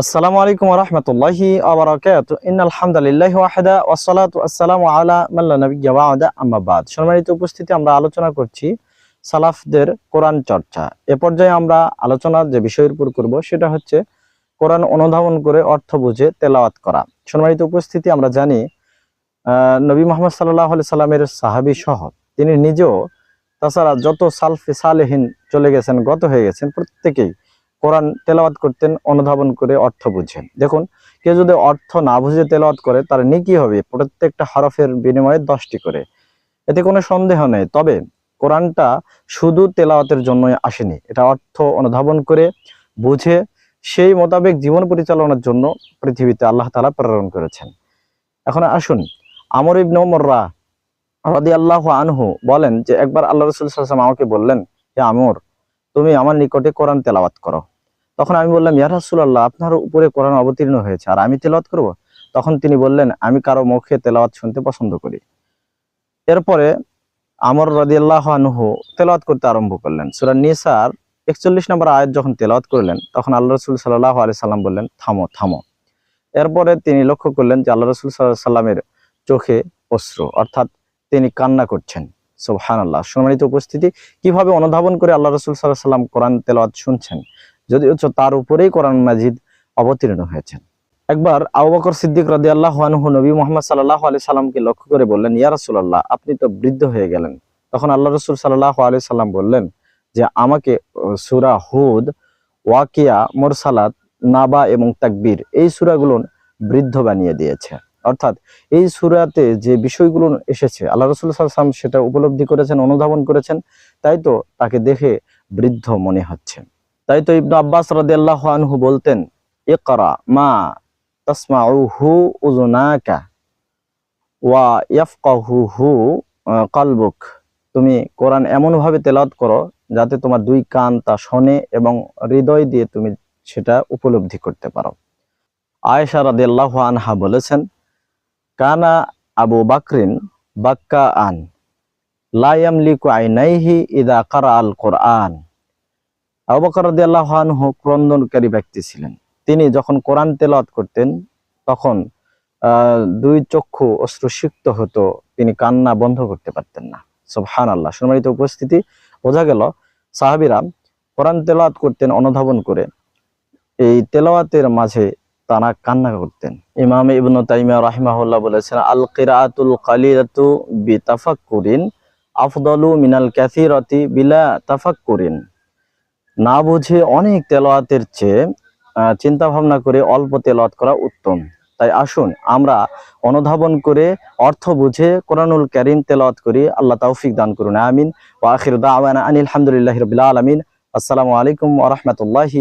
আসসালামু আলাইকুম রহমতুল্লাহি আবরাকাত ইন্নাল হামদুলিল্লাহি ওয়াহদা ওয়াসসালাতু ওয়াসসালামু আলা মান লা নাবিয়্যা বা'দা। আম্মা বাদ। সম্মানিত উপস্থিতি, আমরা আলোচনা করছি সালাফদের কোরআন চর্চা। এ পর্যায়ে আমরা আলোচনা যে বিষয়ের উপর করব, সেটা হচ্ছে কোরআন অনুধাবন করে অর্থ বুঝে তেলাওয়াত করা। সম্মানিত উপস্থিতি, আমরা জানি নবী মোহাম্মদ সাল্লাহ আলি সাল্লামের সাহাবী সহ, তিনি নিজেও তাছাড়া যত সালফে সালেহীন চলে গেছেন, গত হয়ে গেছেন, প্রত্যেকেই কোরআন তেলাওয়াত করতেন, অনুধাবন করে অর্থ বুঝেন। দেখুন, কেউ যদি অর্থ না বুঝে তেলাওয়াত করে, তার নেকি হবে প্রত্যেকটা হরফের বিনিময়ে দশটি করে। এতে কোনো সন্দেহ নেই। তবে কোরআনটা শুধু তেলাওয়াতের জন্যই আসেনি। এটা অর্থ অনুধাবন করে বুঝে সেই মোতাবেক জীবন পরিচালনার জন্য পৃথিবীতে আল্লাহ তালা প্রেরণ করেছেন। এখন আসুন, আমর ইবনে উমররা আল্লাহ আনহু বলেন যে, একবার আল্লাহ রসুল আমাকে বললেন যে আমর, তুমি আমার নিকটে কোরআন তেলাওয়াত করো। তখন আমি বললাম, ইয়া রাসূলুল্লাহ, আপনার উপরে কোরআন অবতীর্ণ হয়েছে, আর আমি তেলাওয়াত করব? তখন তিনি বললেন, আমি কারও মুখে তেলাওয়াত শুনতে পছন্দ করি। এরপরে আমর রাদিয়াল্লাহু আনহু তেলাওয়াত করতে আরম্ভ করলেন। সূরা নিসার 41 নম্বর আয়াত যখন তেলাওয়াত করলেন, তখন আল্লাহ রসুল সাল্লাহ আলাইহি সাল্লাম বললেন, থামো থামো। এরপরে তিনি লক্ষ্য করলেন যে আল্লাহ রাসূল আলাইহি সাল্লামের চোখে অশ্রু, অর্থাৎ তিনি কান্না করছেন। সুবহানাল্লাহ, সম্মানিত উপস্থিতি, কীভাবে অনুধাবন করে আল্লাহ রসুল সাল্লাহ সাল্লাম কোরআন তেলাওয়াত শুনছেন? যদি তার উপরেই কোরআন মাজিদ অবতীর্ণ হয়েছেন। একবার আবু বকর সিদ্দিক রাদি আল্লাহ নবী মোহাম্মদ সাল্লাহ আলি সাল্লামকে লক্ষ্য করে বললেন, ইয়া রাসূলুল্লাহ, আপনি তো বৃদ্ধ হয়ে গেলেন। তখন আল্লাহ রসুল সাল্লাহ আলি সাল্লাম বললেন যে, আমাকে সুরা হুদ, ওয়াকিয়া, মোরসালাত, নাবা এবং তাকবীর এই সুরাগুলো বৃদ্ধ বানিয়ে দিয়েছে। অর্থাৎ এই সুরাতে যে বিষয়গুলো এসেছে, আল্লাহ রসুল সাল্লাম সেটা উপলব্ধি করেছেন, অনুধাবন করেছেন, তাই তো তাকে দেখে বৃদ্ধ মনে হচ্ছে। তাই তো ইবনু আব্বাস রাদিয়াল্লাহু আনহু বলতেন, ইকরা মা তাসমাউহু উযুনাকা ওয়া কলবুক। তুমি কোরআন এমন ভাবে তেলাওয়াত করো যাতে তোমার দুই কান তা শোনে এবং হৃদয় দিয়ে তুমি সেটা উপলব্ধি করতে পারো। আয়েশা রাদিয়াল্লাহু আনহা বলেছেন, কানা আবু বাকরিন বাক্কা আন লায়ামলিকু আইনাইহি ইদা কারা আল কোরআন। আবু বকর রাদিয়াল্লাহু আনহু ক্রন্দনকারী ব্যক্তি ছিলেন। তিনি যখন কোরআন তেলাওয়াত করতেন, তখন দুই চক্ষু অশ্রুসিক্ত হতো, তিনি কান্না বন্ধ করতে পারতেন না। সুবহানাল্লাহ। সম্মানিত উপস্থিতি, বোঝা গেল, সাহাবীরা কোরআন তেলাওয়াত করতেন, অনুধাবন করে। এই তেলাওয়াতের মাঝে তারা কান্না করতেন। ইমাম ইবনু তাইমিয়া রাহিমাহুল্লাহ বলেছেন আল কিরাআতুল কালিলাতু বি তাফাক্কুরিন আফদালু মিনাল কাসিরাতি বিলা তাফাক্কুরিন। না বুঝে অনেক তেলোয়াতের চেয়ে চিন্তা ভাবনা করে অল্প তেলোয়াত করা উত্তম। তাই আসুন, আমরা অনুধাবন করে অর্থ বুঝে কোরআনুল করিম তেলাওয়াত করি। আল্লাহ তৌফিক দান করুন। আমিন। ওয়া আখির দাওয়ানা আনিল হামদুলিল্লাহি রাব্বিল আলামিন। আসসালামু আলাইকুম ওয়া রাহমাতুল্লাহি